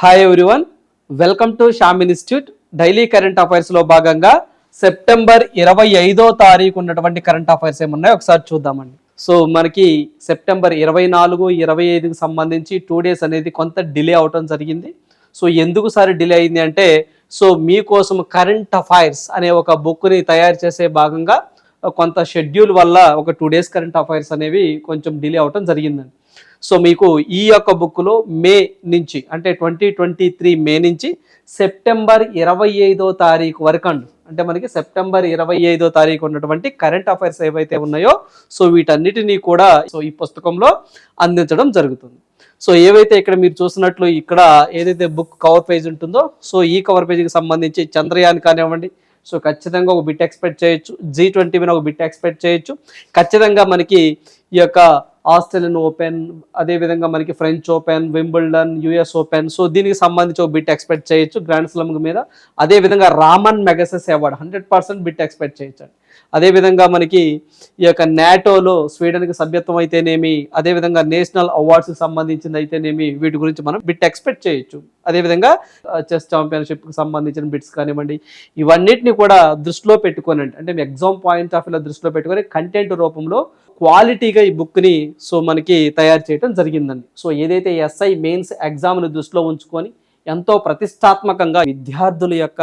Hi everyone welcome to Sham institute daily current అఫైర్స్లో భాగంగా September ఇరవై ఐదో తారీఖు ఉన్నటువంటి కరెంట్ అఫైర్స్ ఏమున్నాయో ఒకసారి చూద్దామండి. సో మనకి సెప్టెంబర్ ఇరవై నాలుగు ఇరవై ఐదుకి సంబంధించి టూ డేస్ అనేది కొంత డిలే అవటం జరిగింది. సో ఎందుకు సారి డిలే అయింది అంటే సో మీకోసం కరెంట్ అఫైర్స్ అనే ఒక బుక్ని తయారు చేసే భాగంగా కొంత షెడ్యూల్ వల్ల ఒక టూ డేస్ కరెంట్ అఫైర్స్ అనేవి కొంచెం డిలే అవటం జరిగిందండి. సో మీకు ఈ యొక్క బుక్లో మే నుంచి అంటే ట్వంటీ ట్వంటీ త్రీ మే నుంచి సెప్టెంబర్ ఇరవై ఐదో తారీఖు వరకు అండి. అంటే మనకి సెప్టెంబర్ ఇరవై ఐదో తారీఖు ఉన్నటువంటి కరెంట్ అఫైర్స్ ఏవైతే ఉన్నాయో సో వీటన్నిటినీ కూడా సో ఈ పుస్తకంలో అందించడం జరుగుతుంది. సో ఏవైతే ఇక్కడ మీరు చూసినట్లు ఇక్కడ ఏదైతే బుక్ కవర్ పేజ్ ఉంటుందో సో ఈ కవర్ పేజీకి సంబంధించి చంద్రయాన్ కానివ్వండి సో ఖచ్చితంగా ఒక బిట్ ఎక్స్పెక్ట్ చేయొచ్చు జీ ట్వంటీ మీద ఒక బిట్ ఎక్స్పెక్ట్ చేయొచ్చు. ఖచ్చితంగా మనకి ఈ యొక్క ఆస్ట్రేలియన్ ఓపెన్ అదేవిధంగా మనకి French Open Wimbledon US Open. So దీనికి సంబంధించి ఒక బిట్ ఎక్స్పెక్ట్ చేయొచ్చు. గ్రాండ్ స్లమ్ మీద. అదేవిధంగా Ramon Magsaysay award hundred percent bit expect చేయొచ్చు అదేవిధంగా మనకి ఈ యొక్క నాటోలో స్వీడన్కి సభ్యత్వం అయితేనేమి అదేవిధంగా నేషనల్ అవార్డ్స్కి సంబంధించింది అయితేనేమి వీటి గురించి మనం బిట్ ఎక్స్పెక్ట్ చేయొచ్చు. అదేవిధంగా చెస్ ఛాంపియన్షిప్కి సంబంధించిన బిట్స్ కానివ్వండి ఇవన్నిటిని కూడా దృష్టిలో పెట్టుకోనండి. అంటే మీ ఎగ్జామ్ పాయింట్ ఆఫ్ వ్యూలో దృష్టిలో పెట్టుకొని కంటెంట్ రూపంలో క్వాలిటీగా ఈ బుక్ని సో మనకి తయారు చేయడం జరిగిందండి. సో ఏదైతే ఎస్ఐ మెయిన్స్ ఎగ్జామ్ని దృష్టిలో ఉంచుకొని ఎంతో ప్రతిష్టాత్మకంగా విద్యార్థుల యొక్క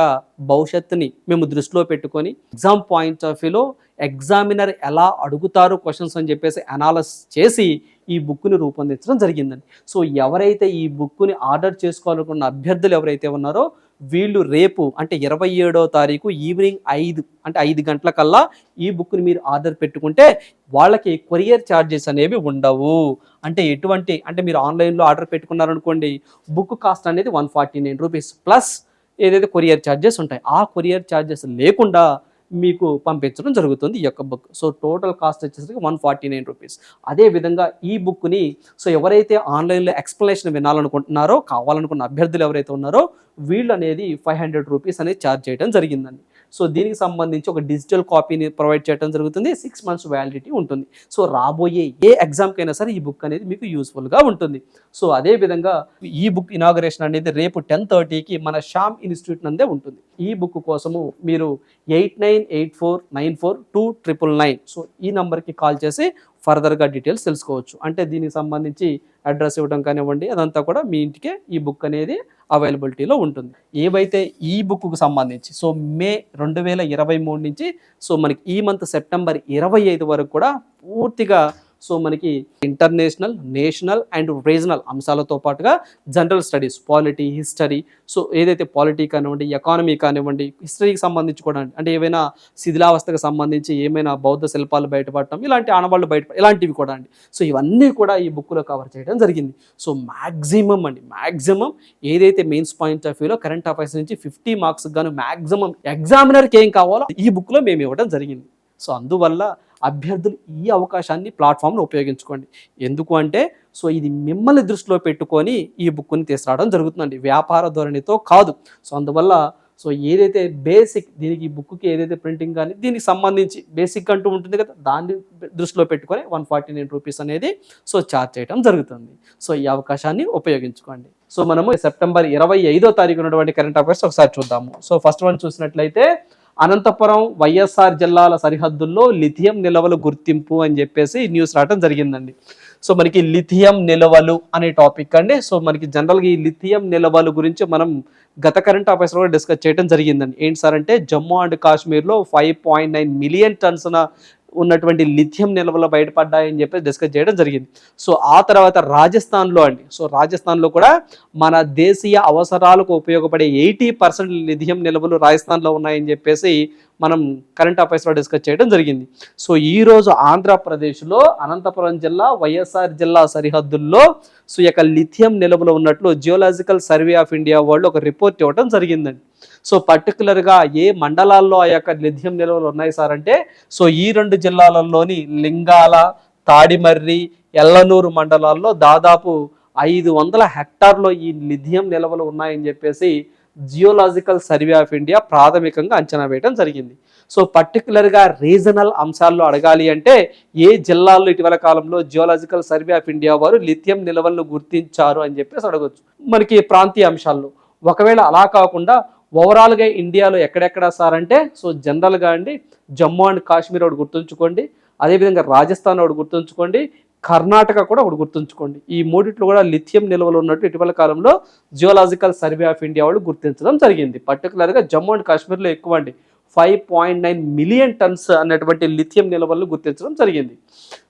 భవిష్యత్తుని మేము దృష్టిలో పెట్టుకొని ఎగ్జామ్ పాయింట్ ఆఫ్ వ్యూలో ఎగ్జామినర్ ఎలా అడుగుతారు క్వశ్చన్స్ అని చెప్పేసి అనాలసిస్ చేసి ఈ బుక్ని రూపొందించడం జరిగిందండి. సో ఎవరైతే ఈ బుక్ని ఆర్డర్ చేసుకోవాలనుకున్న అభ్యర్థులు ఎవరైతే ఉన్నారో వీళ్ళు రేపు అంటే ఇరవై ఏడో తారీఖు ఈవినింగ్ ఐదు అంటే ఐదు గంటల కల్లా ఈ బుక్ని మీరు ఆర్డర్ పెట్టుకుంటే వాళ్ళకి కొరియర్ ఛార్జెస్ అనేవి ఉండవు. అంటే ఎటువంటి అంటే మీరు ఆన్లైన్లో ఆర్డర్ పెట్టుకున్నారనుకోండి బుక్ కాస్ట్ అనేది one forty nine rupees plus ఏదైతే కొరియర్ ఛార్జెస్ ఉంటాయి ఆ కొరియర్ ఛార్జెస్ లేకుండా మీకు పంపించడం జరుగుతుంది ఈ యొక్క బుక్ సో టోటల్ కాస్ట్ వచ్చేసరికి వన్ ఫార్టీ నైన్ రూపీస్ అదేవిధంగా ఈ బుక్ని సో ఎవరైతే ఆన్లైన్లో ఎక్స్ప్లెనేషన్ వినాలనుకుంటున్నారో కావాలనుకున్న అభ్యర్థులు ఎవరైతే ఉన్నారో వీళ్ళు అనేది ఫైవ్ హండ్రెడ్ రూపీస్ అనేది ఛార్జ్ చేయడం జరిగిందండి. సో దీనికి సంబంధించి ఒక డిజిటల్ కాపీని ప్రొవైడ్ చేయడం జరుగుతుంది. సిక్స్ మంత్స్ వ్యాలిడిటీ ఉంటుంది. సో రాబోయే ఏ ఎగ్జామ్కైనా సరే ఈ బుక్ అనేది మీకు యూస్ఫుల్గా ఉంటుంది. సో అదేవిధంగా ఈ బుక్ ఇనాగరేషన్ అనేది రేపు టెన్ థర్టీకి మన శ్యామ్ ఇన్స్టిట్యూట్ నందే ఉంటుంది. ఈ బుక్ కోసము మీరు eight nine eight four nine four two triple nine so ఈ నెంబర్కి కాల్ చేసి ఫర్దర్గా డీటెయిల్స్ తెలుసుకోవచ్చు. అంటే దీనికి సంబంధించి అడ్రస్ ఇవ్వడం కానివ్వండి అదంతా కూడా మీ ఇంటికే ఈ బుక్ అనేది అవైలబిలిటీలో ఉంటుంది. ఏవైతే ఈ బుక్కు సంబంధించి సో మే రెండు వేల ఇరవై మూడు నుంచి సో మనకి ఈ మంత్ సెప్టెంబర్ ఇరవై ఐదు వరకు కూడా పూర్తిగా సో మనకి ఇంటర్నేషనల్ నేషనల్ అండ్ రీజనల్ అంశాలతో పాటుగా general studies polity history so ఏదైతే పాలిటీ కానివ్వండి ఎకానమీ కానివ్వండి హిస్టరీకి సంబంధించి కూడా అంటే ఏమైనా శిథిలావస్థకు సంబంధించి ఏమైనా బౌద్ధ శిల్పాలు బయటపడటం ఇలాంటి ఆనవాళ్ళు బయట ఇలాంటివి కూడా అండి. సో ఇవన్నీ కూడా ఈ బుక్లో కవర్ చేయడం జరిగింది. సో మ్యాక్సిమం అండి మ్యాక్సిమం ఏదైతే మెయిన్స్ పాయింట్ ఆఫ్ వ్యూలో కరెంట్ అఫైర్స్ నుంచి ఫిఫ్టీ మార్క్స్ గాను మ్యాక్సిమం ఎగ్జామినర్కి ఏం కావాలో ఈ బుక్లో మేము ఇవ్వడం జరిగింది. సో అందువల్ల అభ్యర్థులు ఈ అవకాశాన్ని ప్లాట్ఫామ్ను ఉపయోగించుకోండి. ఎందుకు అంటే సో ఇది మిమ్మల్ని దృష్టిలో పెట్టుకొని ఈ బుక్ని తీసుకురావడం జరుగుతుందండి. వ్యాపార ధోరణితో కాదు. సో అందువల్ల సో ఏదైతే బేసిక్ దీనికి ఈ బుక్కి ఏదైతే ప్రింటింగ్ కానీ దీనికి సంబంధించి బేసిక్ అంటూ ఉంటుంది కదా దాన్ని దృష్టిలో పెట్టుకొని వన్ ఫార్టీ నైన్ రూపీస్ అనేది సో ఛార్జ్ చేయడం జరుగుతుంది. సో ఈ అవకాశాన్ని ఉపయోగించుకోండి. సో మనము సెప్టెంబర్ ఇరవై ఐదో తారీఖు ఉన్నటువంటి కరెంట్ అఫైర్స్ ఒకసారి చూద్దాము. సో ఫస్ట్ వన్ చూసినట్లయితే అనంతపురం వైఎస్ఆర్ జిల్లాల సరిహద్దుల్లో లిథియం నిల్వల గుర్తింపు అని చెప్పేసి న్యూస్ రావడం జరిగిందండి. సో మనకి లిథియం నిల్వలు అనే టాపిక్ అండి. సో మనకి జనరల్గా ఈ లిథియం నిల్వలు గురించి మనం గత కరెంట్ అఫైర్స్ కూడా డిస్కస్ చేయడం జరిగిందండి. ఏంటి సార్ అంటే జమ్మూ అండ్ కాశ్మీర్లో ఫైవ్ పాయింట్ నైన్ మిలియన్ టన్స్న ఉన్నటువంటి లిథియం నిల్వలు బయటపడ్డాయని చెప్పి డిస్కస్ చేయడం జరిగింది. సో ఆ తర్వాత రాజస్థాన్లో అండి. సో రాజస్థాన్లో కూడా మన దేశీయ అవసరాలకు ఉపయోగపడే ఎయిటీ పర్సెంట్ లిథియం నిల్వలు రాజస్థాన్లో ఉన్నాయని చెప్పేసి మనం కరెంట్ అఫైర్స్లో డిస్కస్ చేయడం జరిగింది. సో ఈరోజు ఆంధ్రప్రదేశ్లో అనంతపురం జిల్లా వైఎస్ఆర్ జిల్లా సరిహద్దుల్లో సో యొక్క లిథియం నిల్వలు ఉన్నట్లు జియోలాజికల్ సర్వే ఆఫ్ ఇండియా వాళ్ళు ఒక రిపోర్ట్ ఇవ్వడం జరిగిందండి. సో పర్టికులర్గా ఏ మండలాల్లో ఆ యొక్క లిథియం నిల్వలు ఉన్నాయి సార్ అంటే సో ఈ రెండు జిల్లాలలోని లింగాల తాడిమర్రి ఎల్లనూరు మండలాల్లో దాదాపు ఐదు వందల హెక్టార్లో ఈ లిథియం నిల్వలు ఉన్నాయని చెప్పేసి జియోలాజికల్ సర్వే ఆఫ్ ఇండియా ప్రాథమికంగా అంచనా వేయడం జరిగింది. సో పర్టికులర్గా రీజనల్ అంశాల్లో అడగాలి అంటే ఏ జిల్లాల్లో ఇటీవల కాలంలో జియోలాజికల్ సర్వే ఆఫ్ ఇండియా వారు లిథియం నిల్వలను గుర్తించారు అని చెప్పేసి అడగవచ్చు మనకి ప్రాంతీయ అంశాల్లో. ఒకవేళ అలా కాకుండా ఓవరాల్గా ఇండియాలో ఎక్కడెక్కడ సార్ అంటే సో జనరల్గా అండి జమ్మూ అండ్ కాశ్మీర్ ఒకటి గుర్తుంచుకోండి అదేవిధంగా రాజస్థాన్ ఒకటి గుర్తుంచుకోండి కర్ణాటక కూడా ఒకటి గుర్తుంచుకోండి. ఈ మూడిట్లో కూడా లిథియం నిల్వలు ఉన్నట్టు ఇటీవల కాలంలో జియోలాజికల్ సర్వే ఆఫ్ ఇండియా వాళ్ళు గుర్తించడం జరిగింది. పర్టికులర్గా జమ్మూ అండ్ కాశ్మీర్లో ఎక్కువ అండి five point nine million tons అనేటువంటి లిథియం నిల్వలను గుర్తించడం జరిగింది.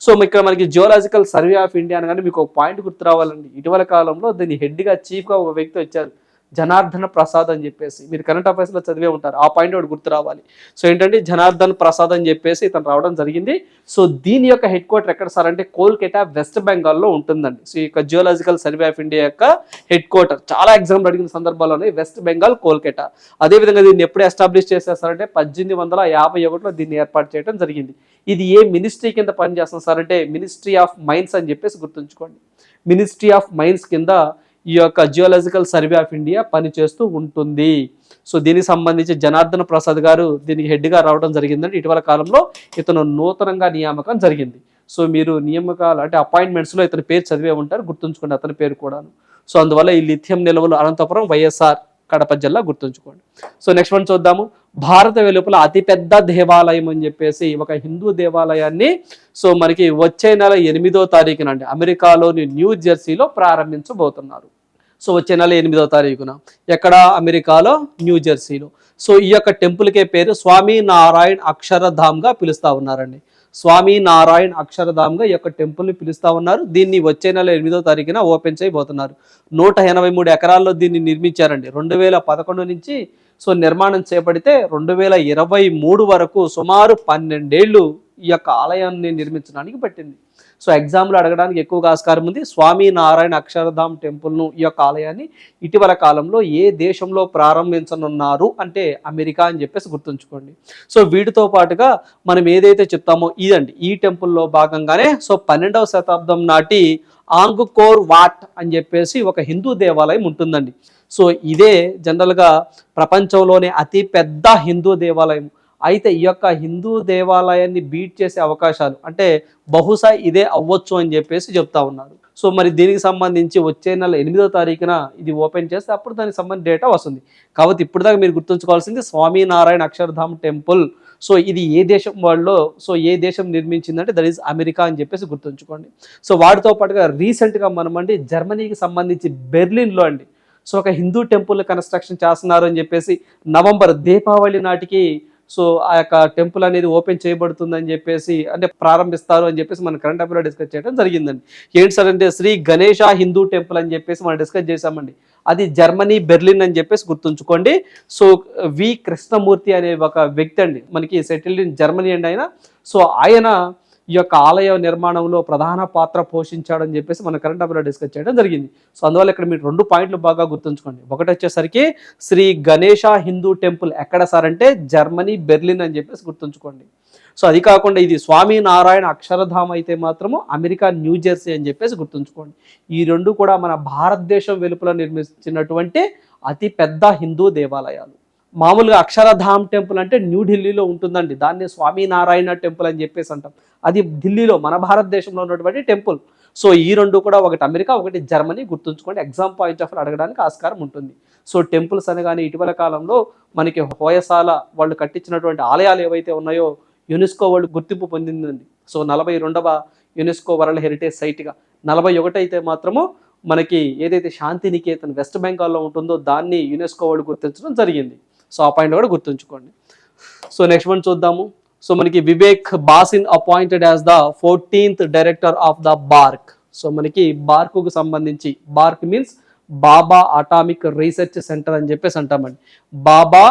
సో ఇక్కడ మనకి జియోలాజికల్ సర్వే ఆఫ్ ఇండియా అనగానే మీకు ఒక పాయింట్ గుర్తు రావాలండి. ఇటీవల కాలంలో దీన్ని హెడ్గా చీఫ్గా ఒక వ్యక్తి వచ్చారు. జనార్దన ప్రసాద్ అని చెప్పేసి మీరు కరెంట్ అఫైర్స్లో చదివే ఉంటారు ఆ పాయింట్ ఒకటి గుర్తు రావాలి. సో ఏంటంటే జనార్దన్ ప్రసాద్ అని చెప్పేసి ఇతను రావడం జరిగింది. సో దీని యొక్క హెడ్ క్వార్టర్ ఎక్కడ సార్ అంటే కోల్కతా వెస్ట్ బెంగాల్లో ఉంటుందండి. సో ఈ యొక్క జియోలాజికల్ సర్వే ఆఫ్ ఇండియా యొక్క హెడ్ క్వార్టర్. చాలా ఎగ్జామ్లు అడిగిన సందర్భాల్లోనే వెస్ట్ బెంగాల్ కోల్కతా. అదేవిధంగా దీన్ని ఎప్పుడు ఎస్టాబ్లిష్ చేసేస్తారంటే పద్దెనిమిది వందల యాభై ఒకటిలో దీన్ని ఏర్పాటు చేయడం జరిగింది. ఇది ఏ మినిస్ట్రీ కింద పనిచేస్తుంది సార్ అంటే మినిస్ట్రీ ఆఫ్ మైన్స్ అని చెప్పేసి గుర్తుంచుకోండి. మినిస్ట్రీ ఆఫ్ మైన్స్ కింద ఈ యొక్క జియోలాజికల్ సర్వే ఆఫ్ ఇండియా పనిచేస్తూ ఉంటుంది. సో దీనికి సంబంధించి జనార్దన ప్రసాద్ గారు దీనికి హెడ్గా రావడం జరిగిందంటే ఇటీవల కాలంలో ఇతను నూతనంగా నియామకం జరిగింది. సో మీరు నియామకాలు అంటే అపాయింట్మెంట్స్లో ఇతని పేరు చదివే ఉంటారు గుర్తుంచుకోండి అతని పేరు కూడాను. సో అందువల్ల ఈ లిథియం నిల్వలు అనంతపురం వైఎస్ఆర్ కడప జిల్లా గుర్తుంచుకోండి. సో నెక్స్ట్ వన్ చూద్దాము. భారత వెలుపల అతిపెద్ద దేవాలయం అని చెప్పేసి ఒక హిందూ దేవాలయాన్ని సో మనకి వచ్చే నెల ఎనిమిదో తారీఖున అండి అమెరికాలోని న్యూ జెర్సీలో ప్రారంభించబోతున్నారు. సో వచ్చే నెల ఎనిమిదో తారీఖున ఎక్కడ? అమెరికాలో న్యూ జెర్సీలో. సో ఈ యొక్క టెంపుల్కే పేరు స్వామి నారాయణ్ అక్షరధామ్గా పిలుస్తా ఉన్నారండి. స్వామి నారాయణ్ అక్షరధామ్గా ఈ యొక్క టెంపుల్ని పిలుస్తా ఉన్నారు. దీన్ని వచ్చే నెల ఎనిమిదో తారీఖున ఓపెన్ చేయబోతున్నారు. నూట ఎనభై మూడు ఎకరాల్లో దీన్ని నిర్మించారండి. రెండు వేల పదకొండు నుంచి సో నిర్మాణం చేపడితే రెండు వేల ఇరవై మూడు వరకు సుమారు పన్నెండేళ్ళు ఈ యొక్క ఆలయాన్ని నిర్మించడానికి పట్టింది. సో ఎగ్జామ్లు అడగడానికి ఎక్కువగా ఆస్కారం ఉంది. స్వామి నారాయణ అక్షరధామ్ టెంపుల్ను ఈ యొక్క ఆలయాన్ని ఇటీవల కాలంలో ఏ దేశంలో ప్రారంభించనున్నారు అంటే అమెరికా అని చెప్పేసి గుర్తుంచుకోండి. సో వీటితో పాటుగా మనం ఏదైతే చెప్తామో ఇదండి. ఈ టెంపుల్లో భాగంగానే సో పన్నెండవ శతాబ్దం నాటి ఆంగుకోర్ వాట్ అని చెప్పేసి ఒక హిందూ దేవాలయం ఉంటుందండి. సో ఇదే జనరల్గా ప్రపంచంలోనే అతి పెద్ద హిందూ దేవాలయం. అయితే ఈ యొక్క హిందూ దేవాలయాన్ని బీట్ చేసే అవకాశాలు అంటే బహుశా ఇదే అవ్వచ్చు అని చెప్పేసి చెప్తా ఉన్నారు. సో మరి దీనికి సంబంధించి వచ్చే నెల ఎనిమిదో తారీఖున ఇది ఓపెన్ చేస్తే అప్పుడు దానికి సంబంధించి డేటా వస్తుంది. కాబట్టి ఇప్పుడు దాకా మీరు గుర్తుంచుకోవాల్సింది స్వామినారాయణ అక్షరధామ్ టెంపుల్. సో ఇది ఏ దేశం వాళ్ళు సో ఏ దేశం నిర్మించిందంటే దట్ ఈస్ అమెరికా అని చెప్పేసి గుర్తుంచుకోండి. సో వాటితో పాటుగా రీసెంట్గా మనం అండి జర్మనీకి సంబంధించి బెర్లిన్లో అండి. సో ఒక హిందూ టెంపుల్ కన్స్ట్రక్షన్ చేస్తున్నారు అని చెప్పేసి నవంబర్ దీపావళి నాటికి సో ఆ యొక్క టెంపుల్ అనేది ఓపెన్ చేయబడుతుందని చెప్పేసి అంటే ప్రారంభిస్తారు అని చెప్పేసి మనం కరెంట్ అఫేర్లో డిస్కస్ చేయడం జరిగిందండి. ఏంటి సార్ అంటే శ్రీ గణేష హిందూ టెంపుల్ అని చెప్పేసి మనం డిస్కస్ చేసామండి అది జర్మనీ బెర్లిన్ అని చెప్పేసి గుర్తుంచుకోండి. సో వి కృష్ణమూర్తి అనే ఒక వ్యక్తి అండి. మనకి సెటిల్డ్ ఇన్ జర్మనీ అండి ఆయన. సో ఆయన ఈ యొక్క ఆలయ నిర్మాణంలో ప్రధాన పాత్ర పోషించాడని చెప్పేసి మన కరెంట్ అఫేర్ డిస్కస్ చేయడం జరిగింది. సో అందువల్ల ఇక్కడ మీరు రెండు పాయింట్లు బాగా గుర్తుంచుకోండి. ఒకటి వచ్చేసరికి శ్రీ గణేష హిందూ టెంపుల్ ఎక్కడ సార్ అంటే జర్మనీ బెర్లిన్ అని చెప్పేసి గుర్తుంచుకోండి. సో అది కాకుండా ఇది స్వామి నారాయణ అక్షరధామ అయితే మాత్రము అమెరికా న్యూ జెర్సీ అని చెప్పేసి గుర్తుంచుకోండి. ఈ రెండు కూడా మన భారతదేశం వెలుపల నిర్మించినటువంటి అతి పెద్ద హిందూ దేవాలయాలు. మామూలుగా అక్షరధామ్ టెంపుల్ అంటే న్యూఢిల్లీలో ఉంటుందండి. దాన్ని స్వామినారాయణ టెంపుల్ అని చెప్పేసి అంటాం. అది ఢిల్లీలో మన భారతదేశంలో ఉన్నటువంటి టెంపుల్. సో ఈ రెండు కూడా ఒకటి అమెరికా ఒకటి జర్మనీ గుర్తుంచుకోండి. ఎగ్జామ్ పాయింట్ ఆఫ్ అడగడానికి ఆస్కారం ఉంటుంది. సో టెంపుల్స్ అనగానే ఇటీవల కాలంలో మనకి హోయసాల వాళ్ళు కట్టించినటువంటి ఆలయాలు ఏవైతే ఉన్నాయో యునెస్కో వాళ్ళు గుర్తింపు పొందిందండి. సో నలభై రెండవ యునెస్కో వరల్డ్ హెరిటేజ్ సైట్గా. నలభై ఒకటి అయితే మాత్రము మనకి ఏదైతే శాంతినికేతన్ వెస్ట్ బెంగాల్లో ఉంటుందో దాన్ని యునెస్కో వాళ్ళు గుర్తించడం జరిగింది. సో ఆ పాయింట్ కూడా గుర్తుంచుకోండి. సో నెక్స్ట్ వన్ చూద్దాము. సో మనకి Vivek Bhasin appointed as the fourteenth director of the BARC. So మనకి బార్కుకు సంబంధించి BARC means Bhabha atomic research centre అని చెప్పేసి అంటామండి బాబా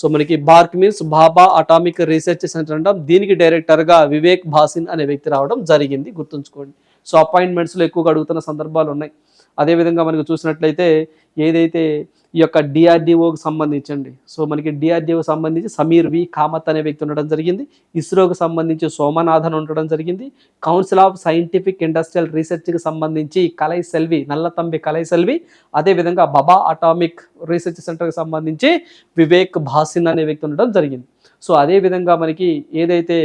సో మనకి BARC means Bhabha atomic research centre అంటాం. దీనికి డైరెక్టర్గా వివేక్ భాసిన్ అనే వ్యక్తి రావడం జరిగింది గుర్తుంచుకోండి. సో అపాయింట్మెంట్స్లో ఎక్కువగా అడుగుతున్న సందర్భాలు ఉన్నాయి. అదేవిధంగా మనకు చూసినట్లయితే ఏదైతే ఈ యొక్క డిఆర్డిఓకి సంబంధించండి. సో మనకి డిఆర్డిఓకి సంబంధించి సమీర్ వి కామత్ అనే వ్యక్తి ఉండడం జరిగింది. ఇస్రోకి సంబంధించి సోమనాథన్ ఉండడం జరిగింది. కౌన్సిల్ ఆఫ్ సైంటిఫిక్ ఇండస్ట్రియల్ రీసెర్చ్కి సంబంధించి కలై సెల్వి నల్లతంబి కలై సెల్వి అదేవిధంగా బబా అటామిక్ రీసెర్చ్ సెంటర్కి సంబంధించి వివేక్ భాసిన్ అనే వ్యక్తి ఉండడం జరిగింది. సో అదేవిధంగా మనకి ఏదైతే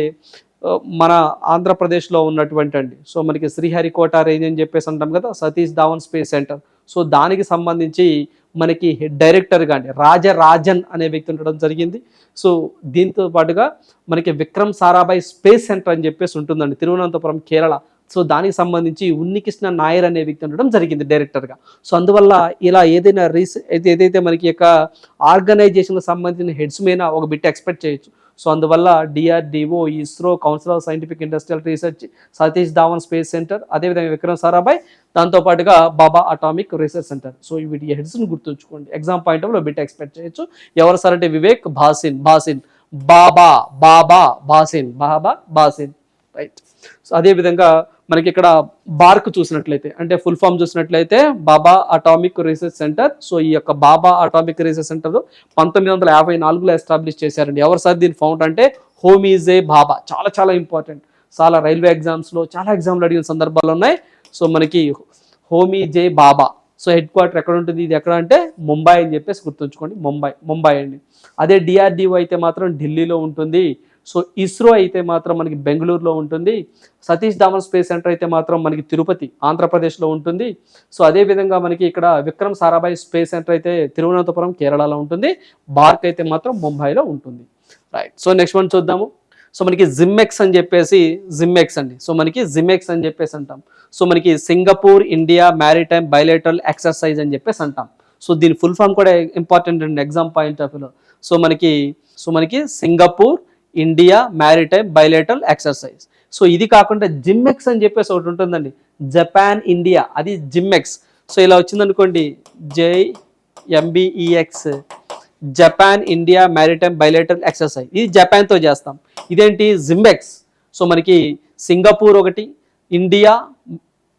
మన ఆంధ్రప్రదేశ్లో ఉన్నటువంటి అండి. సో మనకి శ్రీహరికోట రేంజ్ అని చెప్పేసి అంటాం కదా Satish Dhawan space centre. So దానికి సంబంధించి మనకి హెడ్ డైరెక్టర్గా అండి రాజరాజన్ అనే వ్యక్తి ఉండడం జరిగింది. సో దీంతో పాటుగా మనకి విక్రమ్ సారాభాయ్ స్పేస్ సెంటర్ అని చెప్పేసి ఉంటుందండి తిరువనంతపురం కేరళ. సో దానికి సంబంధించి ఉన్నికృష్ణ నాయర్ అనే వ్యక్తి ఉండడం జరిగింది డైరెక్టర్గా. సో అందువల్ల ఇలా ఏదైనా రీసె ఏదైతే మనకి యొక్క ఆర్గనైజేషన్కి సంబంధించిన హెడ్స్ మీద ఒక బిట్ ఎక్స్పెక్ట్ చేయొచ్చు. సో అందువల్ల DRDO ISRO council of scientific industrial research Satish Dhawan space centre అదేవిధంగా విక్రమ్ సారాభాయ్ దాంతోపాటుగా Bhabha atomic research centre so వీటి హెడ్స్ని గుర్తుంచుకోండి. ఎగ్జామ్ పాయింట్ ఆఫ్లో బిట్ ఎక్స్పెక్ట్ చేయొచ్చు. ఎవరు సార్ అంటే వివేక్ భాసిన్ భాసిన్ బాబా బాబా భాసిన్ బాబా భాసిన్ రైట్ సో అదేవిధంగా మనకి ఇక్కడ బార్క్ చూసినట్లయితే అంటే ఫుల్ ఫామ్ చూసినట్లయితే Bhabha atomic research centre so ఈ యొక్క బాబా అటామిక్ రీసెర్చ్ సెంటర్ పంతొమ్మిది వందల యాభై నాలుగులో ఎస్టాబ్లిష్ చేశారండి. ఎవరు సార్ దీని ఫౌండ్ అంటే? హోమీజే బాబా. చాలా చాలా ఇంపార్టెంట్ చాలా రైల్వే ఎగ్జామ్స్లో చాలా ఎగ్జామ్లు అడిగిన సందర్భాలు ఉన్నాయి. సో మనకి Homi J Bhabha. So headquarter ఎక్కడ ఉంటుంది? ఇది ఎక్కడ అంటే ముంబై అని చెప్పేసి గుర్తుంచుకోండి. ముంబై ముంబై అండి. అదే డిఆర్డిఓ అయితే మాత్రం ఢిల్లీలో ఉంటుంది. సో ఇస్రో అయితే మాత్రం మనకి బెంగళూరులో ఉంటుంది. సతీష్ ధావన్ స్పేస్ సెంటర్ అయితే మాత్రం మనకి తిరుపతి ఆంధ్రప్రదేశ్లో ఉంటుంది. సో అదేవిధంగా మనకి ఇక్కడ విక్రమ్ సారాభాయ్ స్పేస్ సెంటర్ అయితే తిరువనంతపురం కేరళలో ఉంటుంది. బార్క్ అయితే మాత్రం ముంబైలో ఉంటుంది. రైట్ సో నెక్స్ట్ వన్ చూద్దాము. సో మనకి జిమ్మెక్స్ అని చెప్పేసి జిమ్మెక్స్ అండి. సో మనకి జిమ్మెక్స్ అని చెప్పేసి అంటాం. సో మనకి Singapore India maritime bilateral exercise అని చెప్పేసి అంటాం. సో దీని ఫుల్ ఫామ్ కూడా ఇంపార్టెంట్ అండి ఎగ్జామ్ పాయింట్ ఆఫ్ వ్యూలో. సో మనకి సో మనకి Singapore India maritime bilateral exercise. So ఇది కాకుండా జిమ్మెక్స్ అని చెప్పేసి ఒకటి ఉంటుందండి. జపాన్ ఇండియా అది జిమ్మెక్స్ సో ఇలా వచ్చిందనుకోండి J MBEX Japan India maritime bilateral exercise. ఇది జపాన్తో చేస్తాం. ఇదేంటి? జిమ్మెక్స్ సో మనకి సింగపూర్ ఒకటి India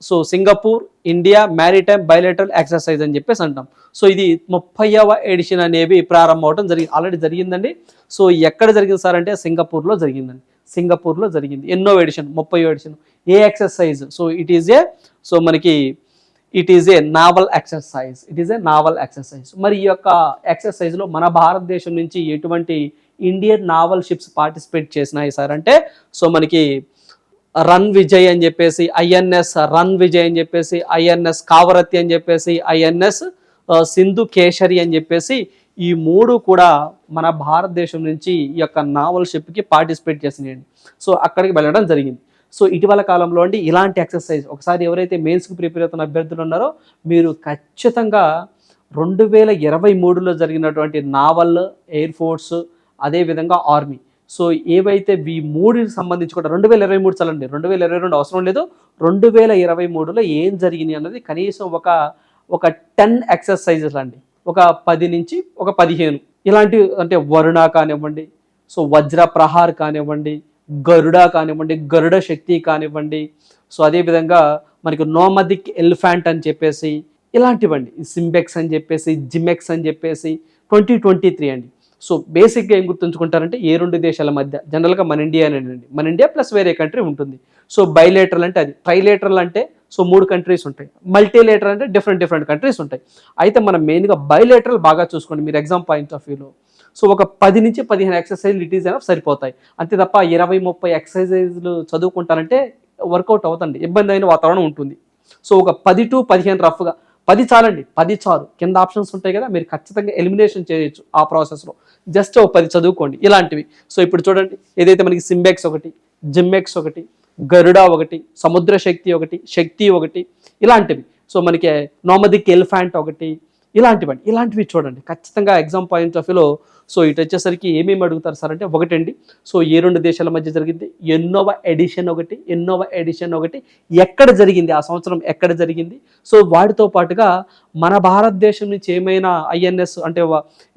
so Singapore India maritime bilateral exercise అని చెప్పేసి అంటాం. సో ఇది ముప్పైవ ఎడిషన్ అనేవి ప్రారంభం అవడం జరిగింది ఆల్రెడీ జరిగిందండి. సో ఎక్కడ జరిగింది సార్ అంటే సింగపూర్లో జరిగిందండి. సింగపూర్లో జరిగింది. ఎన్నో ఎడిషన్ ముప్పై edition a exercise so it is a so మనకి it is a naval exercise it is a naval exercise మరి ఈ యొక్క ఎక్సర్సైజ్లో మన భారతదేశం నుంచి ఎటువంటి ఇండియన్ నావల్ షిప్స్ పార్టిసిపేట్ చేసినాయి సార్ అంటే సో మనకి రన్ విజయ్ అని చెప్పేసి ఐఎన్ఎస్ రన్ విజయ్ అని చెప్పేసి ఐఎన్ఎస్ కావరతి అని చెప్పేసి ఐఎన్ఎస్ సింధు కేశరి అని చెప్పేసి ఈ మూడు కూడా మన భారతదేశం నుంచి ఈ యొక్క నావల్ షిప్కి పార్టిసిపేట్ చేసినాయండి. సో అక్కడికి వెళ్ళడం జరిగింది. సో ఇటీవల కాలంలో అండి ఇలాంటి ఎక్సర్సైజ్ ఒకసారి ఎవరైతే మెయిన్స్కి ప్రిపేర్ అవుతున్న అభ్యర్థులు ఉన్నారో మీరు ఖచ్చితంగా రెండు వేల ఇరవై మూడులో జరిగినటువంటి నావల్ ఎయిర్ ఫోర్స్ అదేవిధంగా ఆర్మీ సో ఏవైతే ఈ మూడుకి సంబంధించి కూడా రెండు వేల ఇరవై మూడు చలండి రెండు వేల ఇరవై రెండు అవసరం లేదు. రెండు వేల ఇరవై మూడులో ఏం జరిగింది అన్నది కనీసం ఒక ఒక టెన్ ఎక్సర్సైజెస్ అండి. ఒక పది నుంచి ఒక పదిహేను. ఇలాంటి అంటే వరుణ కానివ్వండి సో వజ్ర ప్రహార్ కానివ్వండి గరుడ కానివ్వండి గరుడ శక్తి కానివ్వండి సో అదేవిధంగా మనకి నోమదిక్ ఎలిఫాంట్ అని చెప్పేసి ఇలాంటివండి. సింబెక్స్ అని చెప్పేసి జిమెక్స్ అని చెప్పేసి ట్వంటీ ట్వంటీ త్రీ అండి. సో బేసిక్గా ఏం గుర్తుంచుకుంటారంటే ఏ రెండు దేశాల మధ్య జనరల్గా మన ఇండియా అనేది మన ఇండియా ప్లస్ వేరే కంట్రీ ఉంటుంది. సో బైలేటరల్ అంటే అది. ట్రైలేటరల్ అంటే సో మూడు కంట్రీస్ ఉంటాయి. మల్టీలేటరల్ అంటే డిఫరెంట్ డిఫరెంట్ కంట్రీస్ ఉంటాయి. అయితే మనం మెయిన్గా బైలేటరల్ బాగా చూసుకోండి మీరు ఎగ్జామ్ పాయింట్ ఆఫ్ వ్యూలో సో ఒక పది నుంచి పదిహేను ఎక్సర్సైజ్ ఇట్ అయినా సరిపోతాయి. అంతే తప్ప ఇరవై ముప్పై ఎక్సర్సైజులు చదువుకుంటారంటే వర్కౌట్ అవుతుంది. ఇబ్బంది అయిన వాతావరణం ఉంటుంది. సో ఒక పది టు పదిహేను రఫ్గా పది చాలండి పది చాలు. కింద ఆప్షన్స్ ఉంటాయి కదా మీరు ఖచ్చితంగా ఎలిమినేషన్ చేయొచ్చు ఆ ప్రాసెస్లో. జస్ట్ ఒక పది చదువుకోండి ఇలాంటివి. సో ఇప్పుడు చూడండి ఏదైతే మనకి సింబెక్స్ ఒకటి జిమ్మెక్స్ ఒకటి గరుడ ఒకటి సముద్ర శక్తి ఒకటి శక్తి ఒకటి ఇలాంటివి. సో మనకి నోమదిక్ ఎలిఫాంట్ ఒకటి ఇలాంటివండి. ఇలాంటివి చూడండి ఖచ్చితంగా ఎగ్జామ్ పాయింట్ ఆఫ్ వ్యూలో సో ఇటు వచ్చేసరికి ఏమేమి అడుగుతారు సార్ అంటే ఒకటండి. సో ఏ రెండు దేశాల మధ్య జరిగింది? ఎన్నోవ ఎడిషన్ ఒకటి ఎన్నోవ ఎడిషన్ ఒకటి. ఎక్కడ జరిగింది? ఆ సంవత్సరం ఎక్కడ జరిగింది? సో వాటితో పాటుగా మన భారతదేశం నుంచి ఏమైనా ఐఎన్ఎస్ అంటే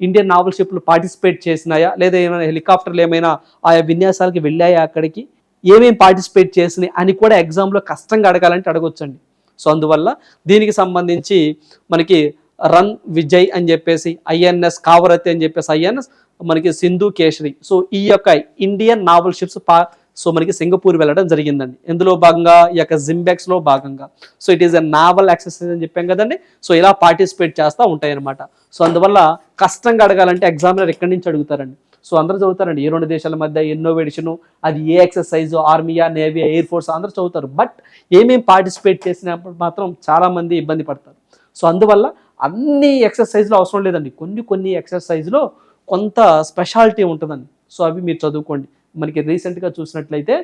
ఇండియన్ నావల్ షిప్లు పార్టిసిపేట్ చేసినాయా? లేదా ఏమైనా హెలికాప్టర్లు ఏమైనా ఆయా విన్యాసాలకి వెళ్ళాయా అక్కడికి? ఏమేమి పార్టిసిపేట్ చేసినాయి? అని కూడా ఎగ్జామ్లో కష్టంగా అడగాలంటే అడగొచ్చండి. సో అందువల్ల దీనికి సంబంధించి మనకి రన్ విజయ్ అని చెప్పేసి ఐఎన్ఎస్ కావరతి అని చెప్పేసి ఐఎన్ఎస్ మనకి సింధు కేశరి. సో ఈ యొక్క ఇండియన్ నావల్ షిప్స్ పా సో మనకి సింగపూర్ వెళ్ళడం జరిగిందండి. ఇందులో భాగంగా ఈ యొక్క జింబెక్స్లో భాగంగా. So it is a naval exercise అని చెప్పాం కదండి. సో ఇలా పార్టిసిపేట్ చేస్తూ ఉంటాయన్నమాట. సో అందువల్ల కష్టంగా అడగాలంటే ఎగ్జామినర్ ఎక్కడి నుంచి అడుగుతారండి? సో అందరూ చదువుతారండి. ఈ రెండు దేశాల మధ్య ఇన్నోవేషను అది ఏ ఎక్సర్సైజ్ ఆర్మీయా నేవీ ఎయిర్ ఫోర్స్ అందరూ చదువుతారు. బట్ ఏమేమి పార్టిసిపేట్ చేసినప్పుడు మాత్రం చాలామంది ఇబ్బంది పడతారు. సో అందువల్ల అన్ని ఎక్సర్సైజ్లో అవసరం లేదండి. కొన్ని కొన్ని ఎక్సర్సైజ్లో కొంత స్పెషాలిటీ ఉంటుందండి. సో అవి మీరు చదువుకోండి. మనకి రీసెంట్గా చూసినట్లయితే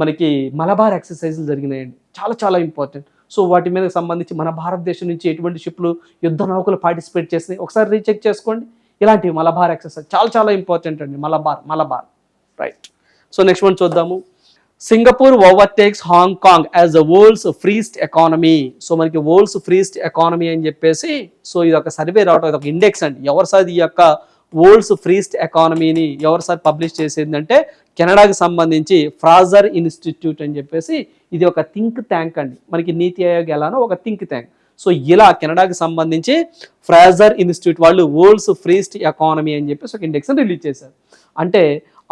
మనకి మలబార్ ఎక్సర్సైజులు జరిగినాయండి. చాలా చాలా ఇంపార్టెంట్ సో వాటి మీద సంబంధించి మన భారతదేశం నుంచి ఎటువంటి షిప్లు యుద్ధ నౌకలు పార్టిసిపేట్ చేసినాయి ఒకసారి రీచెక్ చేసుకోండి. ఇలాంటివి మలబార్ ఎక్సర్సైజ్ చాలా చాలా ఇంపార్టెంట్ అండి. Malabar Malabar right so next one చూద్దాము. Singapore overtakes Hong Kong as the world's freest economy so మనకి వరల్డ్స్ ఫ్రీస్ట్ ఎకానమీ అని చెప్పేసి సో ఇది ఒక సర్వే రావడం ఇది ఒక ఇండెక్స్ అండి. ఎవరు సార్ ఈ యొక్క వరల్డ్స్ ఫ్రీస్ట్ ఎకానమీని ఎవరు సార్ పబ్లిష్ చేసిందంటే కెనడాకి సంబంధించి ఫ్రాజర్ ఇన్స్టిట్యూట్ అని చెప్పేసి ఇది ఒక థింక్ ట్యాంక్ అండి. మనకి నీతి ఆయోగ్ ఎలానో ఒక థింక్ ట్యాంక్ సో ఇలా కెనడాకి సంబంధించి ఫ్రాజర్ ఇన్స్టిట్యూట్ వాళ్ళు వరల్డ్స్ ఫ్రీస్ట్ ఎకానమీ అని చెప్పేసి ఒక ఇండెక్స్ని రిలీజ్ చేశారు. అంటే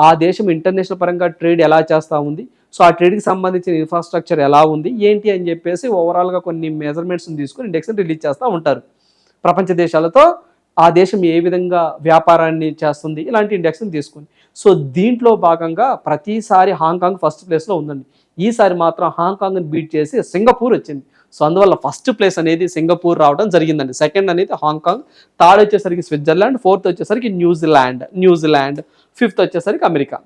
ఆ దేశం ఇంటర్నేషనల్ పరంగా ట్రేడ్ ఎలా చేస్తూ ఉంది? సో ఆ ట్రేడ్కి సంబంధించిన ఇన్ఫ్రాస్ట్రక్చర్ ఎలా ఉంది ఏంటి అని చెప్పేసి ఓవరాల్గా కొన్ని మెజర్మెంట్స్ని తీసుకుని ఇండెక్స్ని రిలీజ్ చేస్తూ ఉంటారు. ప్రపంచ దేశాలతో ఆ దేశం ఏ విధంగా వ్యాపారాన్ని చేస్తుంది ఇలాంటి ఇండెక్స్ని తీసుకుని. సో దీంట్లో భాగంగా ప్రతిసారి హాంకాంగ్ ఫస్ట్ ప్లేస్లో ఉందండి. ఈసారి మాత్రం హాంకాంగ్ని బీట్ చేసి సింగపూర్ వచ్చింది. సో అందువల్ల ఫస్ట్ ప్లేస్ అనేది సింగపూర్ రావడం జరిగిందండి. సెకండ్ అనేది హాంకాంగ్ థర్డ్ వచ్చేసరికి స్విట్జర్లాండ్ ఫోర్త్ వచ్చేసరికి New Zealand New Zealand fifth వచ్చేసరికి అమెరికా.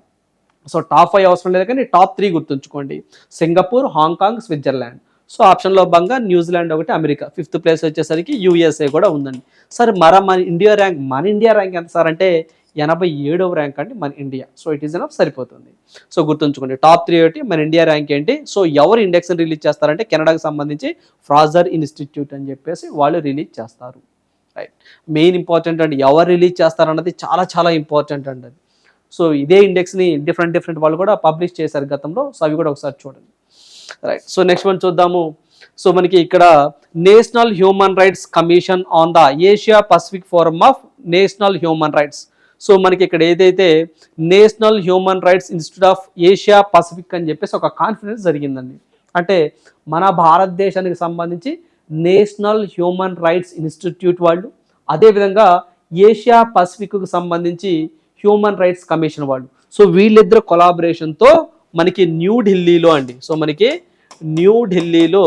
సో టాప్ ఫైవ్ అవసరం లేదు కానీ టాప్ త్రీ గుర్తుంచుకోండి. Singapore Hong Kong Switzerland. So ఆప్షన్లో భాగంగా న్యూజిలాండ్ ఒకటి అమెరికా. ఫిఫ్త్ ప్లేస్ వచ్చేసరికి యూఎస్ఏ కూడా ఉందండి. సార్ మర మన ఇండియా ర్యాంక్ మన ఇండియా ర్యాంక్ ఎంత సార్? అంటే ఎనభై ఏడవ ర్యాంక్ అండి మన India. So it is enough సరిపోతుంది. సో గుర్తుంచుకోండి టాప్ త్రీ ఒకటి మన ఇండియా ర్యాంక్ ఏంటి? సో ఎవరు ఇండెక్స్ని రిలీజ్ చేస్తారంటే కెనడాకి సంబంధించి ఫ్రాజర్ ఇన్స్టిట్యూట్ అని చెప్పేసి వాళ్ళు రిలీజ్ చేస్తారు. రైట్ మెయిన్ ఇంపార్టెంట్ అండి ఎవరు రిలీజ్ చేస్తారన్నది చాలా చాలా ఇంపార్టెంట్ అండి అది. సో ఇదే ఇండెక్స్ని డిఫరెంట్ డిఫరెంట్ వాళ్ళు కూడా పబ్లిష్ చేశారు గతంలో. సో అవి కూడా ఒకసారి చూడండి. రైట్ సో నెక్స్ట్ వన్ చూద్దాము. సో మనకి ఇక్కడ national human rights commission on the Asia Pacific forum of national human rights. So మనకి ఇక్కడ ఏదైతే national human rights institute of Asia Pacific అని చెప్పేసి ఒక కాన్ఫరెన్స్ జరిగిందండి. అంటే మన భారతదేశానికి సంబంధించి నేషనల్ హ్యూమన్ రైట్స్ ఇన్స్టిట్యూట్ వాళ్ళు అదేవిధంగా ఏషియా పసిఫిక్కు సంబంధించి హ్యూమన్ రైట్స్ కమిషన్ వాళ్ళు. సో వీళ్ళిద్దరు కొలాబరేషన్తో మనకి న్యూఢిల్లీలో అండి. సో మనకి న్యూఢిల్లీలో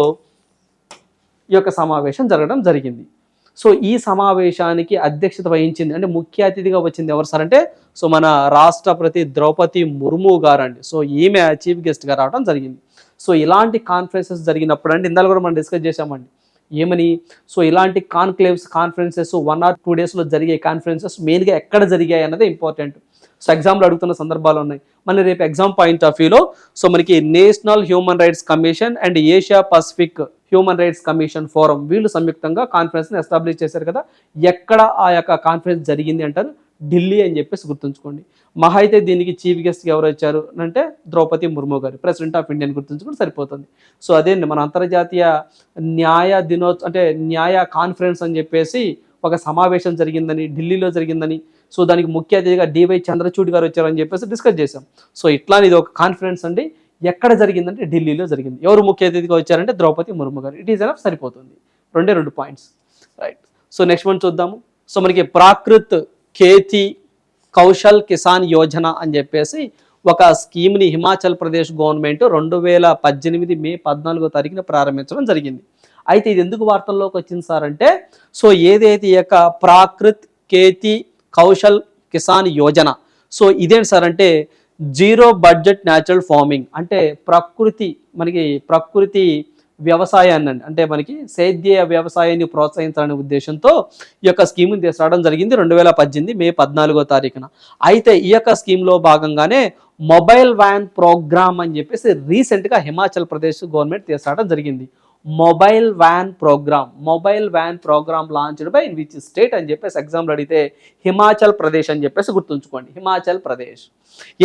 ఈ యొక్క సమావేశం జరగడం జరిగింది. సో ఈ సమావేశానికి అధ్యక్షత వహించింది అంటే ముఖ్య అతిథిగా వచ్చింది ఎవరు సార్ అంటే సో మన రాష్ట్రపతి ద్రౌపది ముర్ము గారు అండి సో ఈమె చీఫ్ గెస్ట్గా రావడం జరిగింది. సో ఇలాంటి కాన్ఫరెన్సెస్ జరిగినప్పుడు అంటే ఇందాక కూడా మనం డిస్కస్ చేశామండి. ఏమని? సో ఇలాంటి conclaves conferences one or two డేస్లో జరిగే కాన్ఫరెన్సెస్ మెయిన్గా ఎక్కడ జరిగాయి అన్నది ఇంపార్టెంట్ సో ఎగ్జామ్లు అడుగుతున్న సందర్భాలు ఉన్నాయి. మళ్ళీ రేపు ఎగ్జామ్ పాయింట్ ఆఫ్ వ్యూలో సో మనకి national human rights commission and Asia Pacific human rights commission forum వీళ్ళు సంయుక్తంగా కాన్ఫరెన్స్ని ఎస్టాబ్లిష్ చేశారు కదా. ఎక్కడ ఆ యొక్క కాన్ఫరెన్స్ జరిగింది అంటారు? ఢిల్లీ అని చెప్పేసి గుర్తుంచుకోండి. మహా అయితే దీనికి చీఫ్ గెస్ట్గా ఎవరు వచ్చారు అంటే ద్రౌపది ముర్ము గారు ప్రెసిడెంట్ ఆఫ్ ఇండియన్ గుర్తుంచుకుంటే సరిపోతుంది. సో అదే మన అంతర్జాతీయ న్యాయ దినో అంటే న్యాయ కాన్ఫరెన్స్ అని చెప్పేసి ఒక సమావేశం జరిగిందని ఢిల్లీలో జరిగిందని సో దానికి ముఖ్య అతిథిగా డివై చంద్రచూడ్ గారు వచ్చారని చెప్పేసి డిస్కస్ చేశాం. సో ఇట్లా ఇది ఒక కాన్ఫరెన్స్ అండి. ఎక్కడ జరిగిందంటే ఢిల్లీలో జరిగింది. ఎవరు ముఖ్య అతిథిగా వచ్చారంటే ద్రౌపది ముర్ము గారు. ఇట్ ఈస్ ఎనఫ్ సరిపోతుంది. రెండే రెండు points. Right. So next one చూద్దాము. సో మనకి ప్రాకృత్ ఖేతి కౌశల్ కిసాన్ యోజన అని చెప్పేసి ఒక స్కీమ్ని హిమాచల్ ప్రదేశ్ గవర్నమెంట్ రెండు వేల పద్దెనిమిది మే పద్నాలుగో తారీఖున ప్రారంభించడం జరిగింది. అయితే ఇది ఎందుకు వార్తల్లోకి వచ్చింది సార్ అంటే సో ఏదైతే ఈ యొక్క ప్రాకృత్ కేతి కౌశల్ కిసాన్ యోజన సో ఇదేంటి సార్ అంటే జీరో బడ్జెట్ న్యాచురల్ ఫార్మింగ్ అంటే ప్రకృతి మనకి ప్రకృతి వ్యవసాయాన్ని అంటే మనకి సేద్య వ్యవసాయాన్ని ప్రోత్సహించాలనే ఉద్దేశంతో ఈ యొక్క స్కీమ్ని తీసుకురావడం జరిగింది రెండు వేల పద్దెనిమిది మే పద్నాలుగో తారీఖున. అయితే ఈ యొక్క స్కీమ్లో భాగంగానే మొబైల్ వ్యాన్ ప్రోగ్రామ్ అని చెప్పేసి రీసెంట్గా హిమాచల్ ప్రదేశ్ గవర్నమెంట్ తీసుకురావడం జరిగింది. Mobile van programme mobile van programme launched by in which state అని చెప్పేసి ఎగ్జామ్లు అడిగితే హిమాచల్ ప్రదేశ్ అని చెప్పేసి గుర్తుంచుకోండి. హిమాచల్ ప్రదేశ్.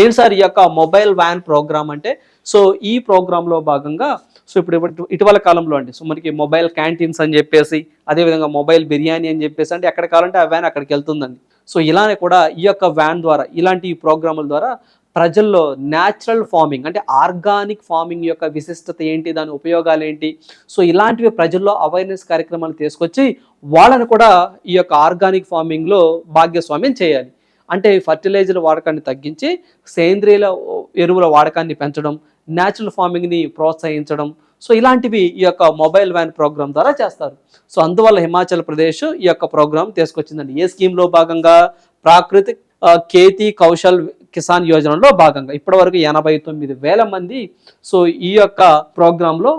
ఏం సార్ ఈ యొక్క మొబైల్ వ్యాన్ ప్రోగ్రామ్ అంటే? సో ఈ ప్రోగ్రాంలో భాగంగా సో ఇప్పుడు ఇటీవల కాలంలో అండి సో మనకి మొబైల్ క్యాంటీన్స్ అని చెప్పేసి అదేవిధంగా మొబైల్ బిర్యానీ అని చెప్పేసి అంటే ఎక్కడ కావాలంటే ఆ వ్యాన్ అక్కడికి వెళ్తుందండి. సో ఇలానే కూడా ఈ యొక్క వ్యాన్ ద్వారా ఇలాంటి ప్రోగ్రాముల ద్వారా ప్రజల్లో న్యాచురల్ ఫార్మింగ్ అంటే ఆర్గానిక్ ఫార్మింగ్ యొక్క విశిష్టత ఏంటి దాని ఉపయోగాలు ఏంటి? సో ఇలాంటివి ప్రజల్లో అవేర్నెస్ కార్యక్రమాలు తీసుకొచ్చి వాళ్ళని కూడా ఈ యొక్క ఆర్గానిక్ ఫార్మింగ్లో భాగ్యస్వామ్యం చేయాలి. అంటే ఫర్టిలైజర్ వాడకాన్ని తగ్గించి సేంద్రియ ఎరువుల వాడకాన్ని పెంచడం న్యాచురల్ ఫార్మింగ్ని ప్రోత్సహించడం. సో ఇలాంటివి ఈ యొక్క మొబైల్ వ్యాన్ ప్రోగ్రామ్ ద్వారా చేస్తారు. సో అందువల్ల హిమాచల్ ప్రదేశ్ ఈ యొక్క ప్రోగ్రామ్ తీసుకొచ్చిందండి. ఏ స్కీమ్లో భాగంగా? ప్రాకృతిక్ కేతి కౌశల్ కిసాన్ యోజనలో భాగంగా ఇప్పటివరకు ఎనభై తొమ్మిది వేల మంది. సో ఈ యొక్క ప్రోగ్రాంలో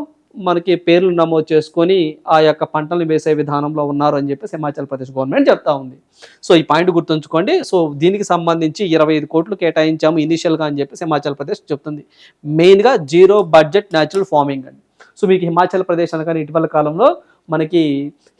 మనకి పేర్లు నమోదు చేసుకొని ఆ యొక్క పంటలను వేసే విధానంలో ఉన్నారు అని చెప్పేసి హిమాచల్ ప్రదేశ్ గవర్నమెంట్ చెప్తా ఉంది. సో ఈ పాయింట్ గుర్తుంచుకోండి. సో దీనికి సంబంధించి ఇరవై ఐదు కోట్లు కేటాయించాము ఇనిషియల్గా అని చెప్పేసి హిమాచల్ ప్రదేశ్ చెప్తుంది. మెయిన్గా జీరో బడ్జెట్ న్యాచురల్ ఫార్మింగ్ అండి. సో మీకు హిమాచల్ ప్రదేశ్ అనగానే ఇటీవల కాలంలో మనకి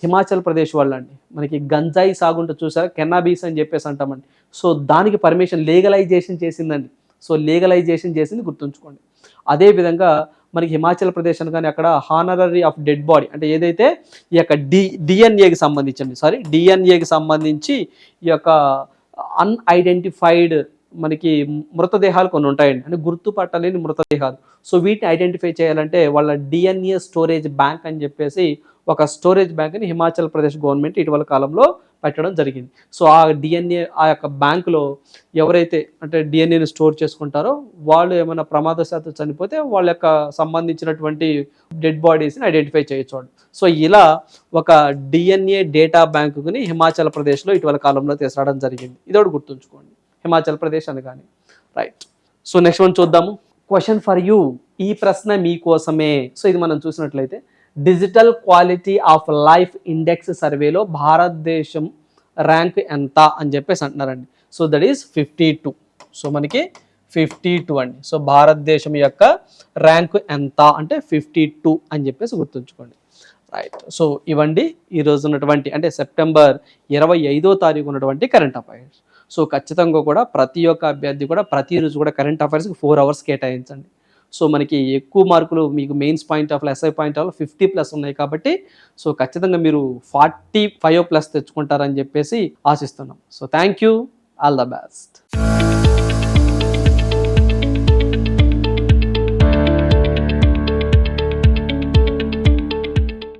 హిమాచల్ ప్రదేశ్ వాళ్ళు అండి మనకి గంజాయి సాగుంటూ చూసారా? కెన్నాబీస్ అని చెప్పేసి అంటామండి. సో దానికి పర్మిషన్ లీగలైజేషన్ చేసిందండి. సో లీగలైజేషన్ చేసింది గుర్తుంచుకోండి. అదేవిధంగా మనకి హిమాచల్ ప్రదేశ్ అని కానీ అక్కడ హానరరీ ఆఫ్ డెడ్ బాడీ అంటే ఏదైతే ఈ యొక్క డి డిఎన్ఏకి సంబంధించండి సారీ డిఎన్ఏకి సంబంధించి ఈ యొక్క అన్ఐడెంటిఫైడ్ మనకి మృతదేహాలు కొన్ని ఉంటాయండి. అంటే గుర్తుపట్టలేని మృతదేహాలు. సో వీటిని ఐడెంటిఫై చేయాలంటే వాళ్ళ డిఎన్ఏ స్టోరేజ్ బ్యాంక్ అని చెప్పేసి ఒక స్టోరేజ్ బ్యాంక్ని హిమాచల్ ప్రదేశ్ గవర్నమెంట్ ఇటీవల కాలంలో పెట్టడం జరిగింది. సో ఆ డిఎన్ఏ ఆ యొక్క బ్యాంకులో ఎవరైతే అంటే డిఎన్ఏని స్టోర్ చేసుకుంటారో వాళ్ళు ఏమైనా ప్రమాదశాత్తు చనిపోతే వాళ్ళ యొక్క సంబంధించినటువంటి డెడ్ బాడీస్ని ఐడెంటిఫై చేయొచ్చు సో ఇలా ఒక డిఎన్ఏ డేటా బ్యాంకుని హిమాచల్ ప్రదేశ్లో ఇటీవల కాలంలో తీసుకురావడం జరిగింది. ఇది ఒకటి గుర్తుంచుకోండి. హిమాచల్ ప్రదేశ్ అని కానీ. రైట్ సో నెక్స్ట్ వన్ చూద్దాము. క్వశ్చన్ ఫర్ యూ ఈ ప్రశ్న మీకోసమే సో ఇది మనం చూసినట్లయితే digital quality of life index సర్వేలో భారతదేశం ర్యాంక్ ఎంత అని చెప్పేసి అంటున్నారండి. So that is fifty two so మనకి ఫిఫ్టీ టూ అండి. సో భారతదేశం యొక్క ర్యాంక్ ఎంత అంటే ఫిఫ్టీ టూ అని చెప్పేసి గుర్తుంచుకోండి. రైట్ సో ఇవండి ఈరోజు ఉన్నటువంటి అంటే సెప్టెంబర్ ఇరవై ఐదో తారీఖు ఉన్నటువంటి కరెంట్ అఫైర్స్ సో ఖచ్చితంగా కూడా ప్రతి ఒక్క అభ్యర్థి కూడా ప్రతిరోజు కూడా కరెంట్ అఫైర్స్కి ఫోర్ అవర్స్ కేటాయించండి. సో మనకి ఎక్కువ మార్కులు మీకు mains point of SI point of fifty plus ఉన్నాయి కాబట్టి సో ఖచ్చితంగా మీరు ఫార్టీ ఫైవ్ ప్లస్ తెచ్చుకుంటారని చెప్పేసి ఆశిస్తున్నాం. So thank you all the best